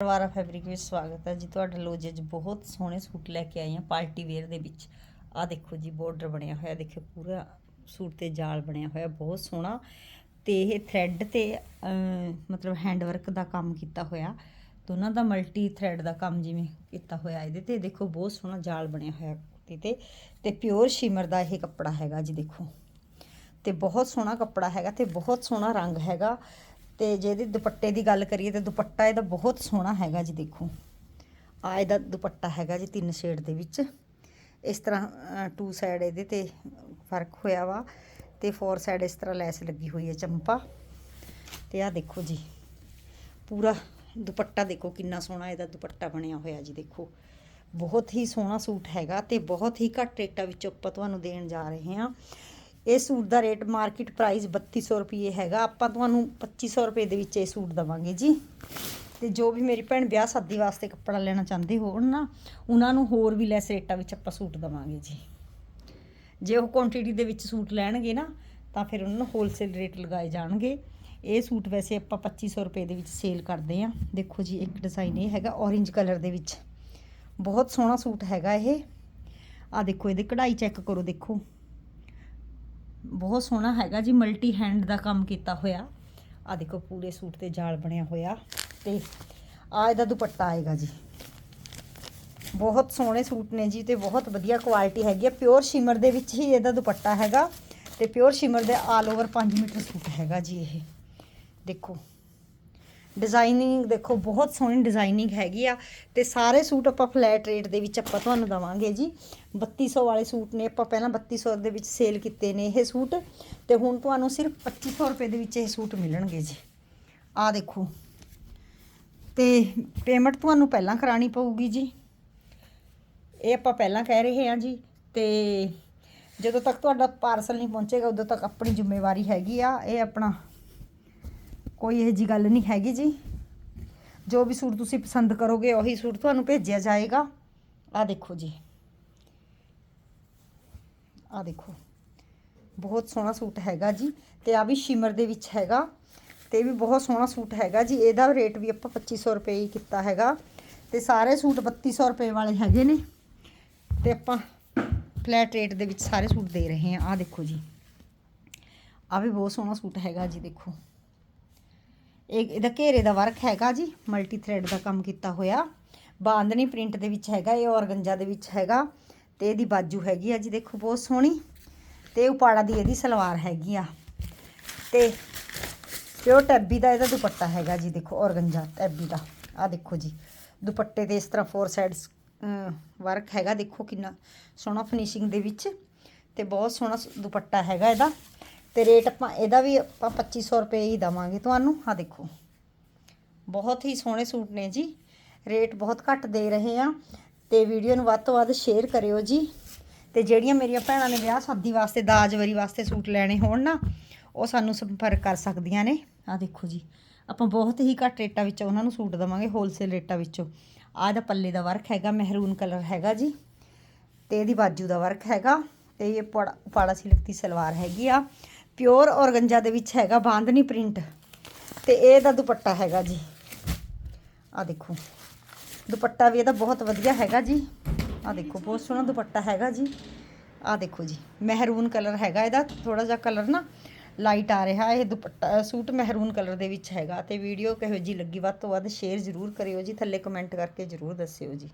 ਪਰਿਵਾਰਾ fabric ਵਿੱਚ ਸਵਾਗਤ ਹੈ ਜੀ ਤੁਹਾਡਾ। ਲੋ ਜੀ, ਅੱਜ ਬਹੁਤ ਸੋਹਣੇ ਸੂਟ ਲੈ ਕੇ ਆਏ ਹਾਂ ਪਾਰਟੀ ਵੇਅਰ ਦੇ ਵਿੱਚ। ਆ ਦੇਖੋ ਜੀ, ਬਾਰਡਰ ਬਣਿਆ ਹੋਇਆ ਦੇਖੋ ਪੂਰਾ ਸੂਟ ਤੇ ਜਾਲ ਬਣਿਆ ਹੋਇਆ, ਬਹੁਤ ਸੋਹਣਾ। ਤੇ ਇਹ ਥ੍ਰੈਡ ਤੇ ਮਤਲਬ ਹੈਂਡ ਵਰਕ ਦਾ ਕੰਮ ਕੀਤਾ ਹੋਇਆ। ਦੋਨਾਂ ਦਾ ਮਲਟੀ ਥ੍ਰੈਡ ਦਾ ਕੰਮ ਜਿਵੇਂ ਕੀਤਾ ਹੋਇਆ ਇਹਦੇ ਤੇ, ਦੇਖੋ ਬਹੁਤ ਸੋਹਣਾ ਜਾਲ ਬਣਿਆ ਹੋਇਆ ਕੁੜਤੀ ਤੇ। ਤੇ ਪਿਓਰ ਸ਼ਿਮਰ ਦਾ ਇਹ ਕੱਪੜਾ ਹੈਗਾ ਜੀ, ਦੇਖੋ। ਤੇ ਬਹੁਤ ਸੋਹਣਾ ਕੱਪੜਾ ਹੈਗਾ ਤੇ ਬਹੁਤ ਸੋਹਣਾ ਰੰਗ ਹੈਗਾ। ਤੇ ਜਿਹਦੇ ਦੁਪੱਟੇ ਦੀ ਗੱਲ ਕਰੀਏ ਤੇ ਦੁਪੱਟਾ ਇਹਦਾ ਬਹੁਤ ਸੋਹਣਾ ਹੈਗਾ ਜੀ ਦੇਖੋ। ਆ ਇਹਦਾ ਦੁਪੱਟਾ ਹੈਗਾ ਜੀ ਤਿੰਨ ਸ਼ੇਡ ਦੇ ਵਿੱਚ। ਇਸ ਤਰ੍ਹਾਂ ਟੂ ਸਾਈਡ ਇਹਦੇ ਤੇ ਫ਼ਰਕ ਹੋਇਆ ਵਾ ਤੇ ਫੋਰ ਸਾਈਡ ਇਸ ਤਰ੍ਹਾਂ ਲੈਸ ਲੱਗੀ ਹੋਈ ਹੈ ਚੰਪਾ। ਤੇ ਆ ਦੇਖੋ ਜੀ, ਪੂਰਾ ਦੁਪੱਟਾ ਦੇਖੋ ਕਿੰਨਾ ਸੋਹਣਾ ਇਹਦਾ ਦੁਪੱਟਾ ਬਣਿਆ ਹੋਇਆ ਜੀ ਦੇਖੋ। ਬਹੁਤ ਹੀ ਸੋਹਣਾ ਸੂਟ ਹੈਗਾ ਤੇ ਬਹੁਤ ਹੀ ਘੱਟ ਰੇਟਾਂ ਵਿੱਚ ਆਪਾਂ ਤੁਹਾਨੂੰ ਦੇਣ ਜਾ ਰਹੇ ਹਾਂ। ਇਹ ਸੂਟ ਦਾ ਰੇਟ ਮਾਰਕੀਟ ਪ੍ਰਾਈਸ 3200 ਰੁਪਏ ਹੈਗਾ। ਆਪਾਂ ਤੁਹਾਨੂੰ 2500 ਰੁਪਏ ਦੇ ਵਿੱਚ ਇਹ ਸੂਟ ਦਵਾਂਗੇ ਜੀ। ਤੇ ਜੋ ਵੀ ਮੇਰੀ ਭੈਣ ਵਿਆਹ ਸ਼ਾਦੀ ਵਾਸਤੇ ਕੱਪੜਾ ਲੈਣਾ ਚਾਹੁੰਦੇ ਹੋਣ ਨਾ, ਉਹਨਾਂ ਨੂੰ ਹੋਰ ਵੀ ਲੈਸ ਰੇਟਾਂ ਵਿੱਚ ਆਪਾਂ ਸੂਟ ਦਵਾਂਗੇ ਜੀ। ਜੇ ਉਹ ਕੁਆਂਟੀਟੀ ਦੇ ਵਿੱਚ ਸੂਟ ਲੈਣਗੇ ਨਾ, ਤਾਂ ਫਿਰ ਉਹਨਾਂ ਨੂੰ ਹੋਲਸੇਲ ਰੇਟ ਲਗਾਏ ਜਾਣਗੇ। ਇਹ ਸੂਟ ਵੈਸੇ ਆਪਾਂ 2500 ਰੁਪਏ ਦੇ ਵਿੱਚ ਸੇਲ ਕਰਦੇ ਆ ਦੇਖੋ ਜੀ, ਇੱਕ ਡਿਜ਼ਾਈਨ ਇਹ ਹੈਗਾ ਔਰੇਂਜ ਕਲਰ ਦੇ ਵਿੱਚ। ਬਹੁਤ ਸੋਹਣਾ ਸੂਟ ਹੈਗਾ ਇਹ। ਆ ਦੇਖੋ, ਇਹਦੀ ਕਢਾਈ ਚੈੱਕ ਕਰੋ ਦੇਖੋ। ਬਹੁਤ ਸੋਹਣਾ ਹੈਗਾ ਜੀ ਮਲਟੀ ਹੈਂਡ ਦਾ ਕੰਮ ਕੀਤਾ ਹੋਇਆ। ਆ ਦੇਖੋ, ਪੂਰੇ ਸੂਟ ਤੇ ਜਾਲ ਬਣਿਆ ਹੋਇਆ ਤੇ ਆ ਇਹਦਾ ਦੁਪੱਟਾ ਆਏਗਾ ਜੀ। ਬਹੁਤ ਸੋਹਣੇ ਸੂਟ ਨੇ ਜੀ ਤੇ ਬਹੁਤ ਵਧੀਆ ਕੁਆਲਿਟੀ ਹੈਗੀ ਹੈ ਪਿਓਰ ਸ਼ਿਮਰ ਦੇ ਵਿੱਚ ਹੀ ਇਹਦਾ ਦੁਪੱਟਾ ਹੈਗਾ ਤੇ ਪਿਓਰ ਸ਼ਿਮਰ ਦੇ ਆਲ ਓਵਰ 5 ਮੀਟਰ ਸੂਟ ਹੈਗਾ ਜੀ ਇਹ। ਦੇਖੋ ਡਿਜ਼ਾਈਨਿੰਗ ਦੇਖੋ, ਬਹੁਤ ਸੋਹਣੀ ਡਿਜ਼ਾਈਨਿੰਗ ਹੈਗੀ ਆ ਤੇ ਸਾਰੇ ਸੂਟ ਆਪਾਂ ਫਲੈਟ ਰੇਟ ਦੇ ਵਿੱਚ ਆਪਾਂ ਤੁਹਾਨੂੰ ਦਵਾਂਗੇ ਜੀ। 3200 ਵਾਲੇ ਸੂਟ ਨੇ, ਆਪਾਂ ਪਹਿਲਾਂ 3200 ਦੇ ਵਿੱਚ ਸੇਲ ਕੀਤੇ ਨੇ ਇਹ ਸੂਟ ਤੇ ਹੁਣ ਤੁਹਾਨੂੰ ਸਿਰਫ 2500 ਰੁਪਏ ਦੇ ਵਿੱਚ ਇਹ ਸੂਟ ਮਿਲਣਗੇ ਜੀ। ਆ ਦੇਖੋ। ਤੇ ਪੇਮੈਂਟ ਤੁਹਾਨੂੰ ਪਹਿਲਾਂ ਕਰਾਣੀ ਪਊਗੀ ਜੀ। ਇਹ ਆਪਾਂ ਪਹਿਲਾਂ ਕਹਿ ਰਹੇ ਹਾਂ ਜੀ ਤੇ ਜਦੋਂ ਤੱਕ ਤੁਹਾਡਾ ਪਾਰਸਲ ਨਹੀਂ ਪਹੁੰਚੇਗਾ, ਉਦੋਂ ਤੱਕ ਆਪਣੀ ਜ਼ਿੰਮੇਵਾਰੀ ਹੈਗੀ ਆ, ਇਹ ਆਪਣਾ ਕੋਈ ਇਹੋ ਜੀ ਗੱਲ ਨਹੀਂ ਹੈਗੀ ਜੀ। ਜੋ ਵੀ ਸੂਟ ਤੁਸੀਂ ਪਸੰਦ ਕਰੋਗੇ, ਉਹੀ ਸੂਟ ਤੁਹਾਨੂੰ ਭੇਜਿਆ ਜਾਏਗਾ। ਆ ਦੇਖੋ ਜੀ। ਆ ਦੇਖੋ। ਬਹੁਤ ਸੋਹਣਾ ਸੂਟ ਹੈਗਾ ਜੀ ਤੇ ਆ ਵੀ ਸ਼ਿਮਰ ਦੇ ਵਿੱਚ ਹੈਗਾ ਤੇ ਇਹ ਵੀ ਬਹੁਤ ਸੋਹਣਾ ਸੂਟ ਹੈਗਾ ਜੀ। ਇਹਦਾ ਰੇਟ ਵੀ ਆਪਾਂ 2500 ਰੁਪਏ ਹੀ ਕੀਤਾ ਹੈਗਾ ਤੇ ਸਾਰੇ ਸੂਟ 3200 ਰੁਪਏ ਵਾਲੇ ਹੈਗੇ ਨੇ ਤੇ ਆਪਾਂ ਫਲੈਟ ਰੇਟ ਦੇ ਵਿੱਚ ਸਾਰੇ ਸੂਟ ਦੇ ਰਹੇ ਹਾਂ। ਆ ਦੇਖੋ ਜੀ। ਆ ਵੀ ਬਹੁਤ ਸੋਹਣਾ ਸੂਟ ਹੈਗਾ ਜੀ, ਦੇਖੋ। ਇਹ ਇਹਦਾ ਘੇਰੇ ਦਾ ਵਰਕ ਹੈਗਾ ਜੀ ਮਲਟੀ ਥ੍ਰੈਡ ਦਾ ਕੰਮ ਕੀਤਾ ਹੋਇਆ। ਬਾਂਦਨੀ ਪ੍ਰਿੰਟ ਦੇ ਵਿੱਚ ਹੈਗਾ, ਇਹ ਔਰਗੰਜਾ ਦੇ ਵਿੱਚ ਹੈਗਾ। ਤੇ ਇਹਦੀ ਬਾਜੂ ਹੈਗੀ ਆ ਜੀ, ਦੇਖੋ ਬਹੁਤ ਸੋਹਣੀ। ਤੇ ਉਪਾੜਾ ਦੀ ਇਹਦੀ ਸਲਵਾਰ ਹੈਗੀ ਆ। ਤੇ ਪਿਓ ਟੈਬੀ ਦਾ ਇਹਦਾ ਦੁਪੱਟਾ ਹੈਗਾ ਜੀ, ਦੇਖੋ ਔਰਗੰਜਾ ਟੈਬੀ ਦਾ। ਆ ਦੇਖੋ ਜੀ, ਦੁਪੱਟੇ ਤੇ ਇਸ ਤਰ੍ਹਾਂ ਫੋਰ ਸਾਈਡਸ ਵਰਕ ਹੈਗਾ। ਦੇਖੋ ਕਿੰਨਾ ਸੋਹਣਾ ਫਿਨਿਸ਼ਿੰਗ ਦੇ ਵਿੱਚ ਤੇ ਬਹੁਤ ਸੋਹਣਾ ਸ- ਦੁਪੱਟਾ ਹੈਗਾ ਇਹਦਾ। ਤੇ ਰੇਟ ਆਪਾਂ ਇਹਦਾ ਵੀ ਆਪਾਂ 2500 ਰੁਪਏ ਹੀ ਦਵਾਂਗੇ। ਤੁਹਾਨੂੰ ਆ ਦੇਖੋ। ਬਹੁਤ ਹੀ ਸੋਹਣੇ ਸੂਟ ਨੇ ਜੀ। ਰੇਟ ਬਹੁਤ ਘੱਟ ਦੇ ਰਹੇ ਆ ਤੇ ਵੀਡੀਓ ਨੂੰ ਵੱਧ ਤੋਂ ਵੱਧ ਸ਼ੇਅਰ ਕਰਿਓ ਜੀ। ਤੇ ਜਿਹੜੀਆਂ ਮੇਰੀਆਂ ਭੈਣਾਂ ਨੇ ਵਿਆਹ ਸ਼ਾਦੀ ਵਾਸਤੇ, ਦਾਜ ਵਰੀ ਵਾਸਤੇ ਸੂਟ ਲੈਣੇ ਹੋਣ ਨਾ, ਉਹ ਸਾਨੂੰ ਸੰਪਰਕ ਕਰ ਸਕਦੀਆਂ ਨੇ। ਆ ਦੇਖੋ ਜੀ। ਆਪਾਂ ਬਹੁਤ ਹੀ ਘੱਟ ਰੇਟਾਂ ਵਿੱਚ ਉਹਨਾਂ ਨੂੰ ਸੂਟ ਦਵਾਂਗੇ ਹੋਲਸੇਲ ਰੇਟਾਂ ਵਿੱਚੋਂ। ਆਹ ਦਾ ਪੱਲੇ ਦਾ ਵਰਕ ਹੈਗਾ ਮਹਿਰੂਨ ਕਲਰ ਹੈਗਾ ਜੀ। ਤੇ ਇਹਦੀ ਬਾਜੂ ਦਾ ਵਰਕ ਹੈਗਾ। ਤੇ ਇਹ ਪੜਾ ਪਾੜਾ ਸਿਲਕ ਦੀ ਸਲਵਾਰ ਹੈਗੀ ਆ। ਪਿਓਰ ਔਰਗੰਜਾ ਦੇ ਵਿੱਚ ਹੈਗਾ ਬਾਂਧਨੀ ਪ੍ਰਿੰਟ ਤੇ ਇਹਦਾ ਦੁਪੱਟਾ ਹੈਗਾ ਜੀ। ਆ ਦੇਖੋ। ਦੁਪੱਟਾ ਵੀ ਇਹਦਾ ਬਹੁਤ ਵਧੀਆ ਹੈਗਾ ਜੀ। ਆ ਦੇਖੋ, ਬਹੁਤ ਸੋਹਣਾ ਦੁਪੱਟਾ ਹੈਗਾ ਜੀ। ਆ ਦੇਖੋ ਜੀ, ਮਹਿਰੂਨ ਕਲਰ ਹੈਗਾ ਇਹਦਾ ਥੋੜਾ ਜਿਹਾ ਕਲਰ ਨਾ ਲਾਈਟ ਆ ਰਿਹਾ, ਇਹ ਦੁਪੱਟਾ ਸੂਟ ਮਹਿਰੂਨ ਕਲਰ ਦੇ ਵਿੱਚ ਹੈਗਾ ਤੇ ਵੀਡੀਓ ਕਿਹੋ ਜੀ ਲੱਗੀ ਵੱਧ ਤੋਂ ਵੱਧ ਸ਼ੇਅਰ ਜ਼ਰੂਰ ਕਰਿਓ ਜੀ, ਥੱਲੇ ਕਮੈਂਟ ਕਰਕੇ ਜ਼ਰੂਰ ਦੱਸਿਓ ਜੀ।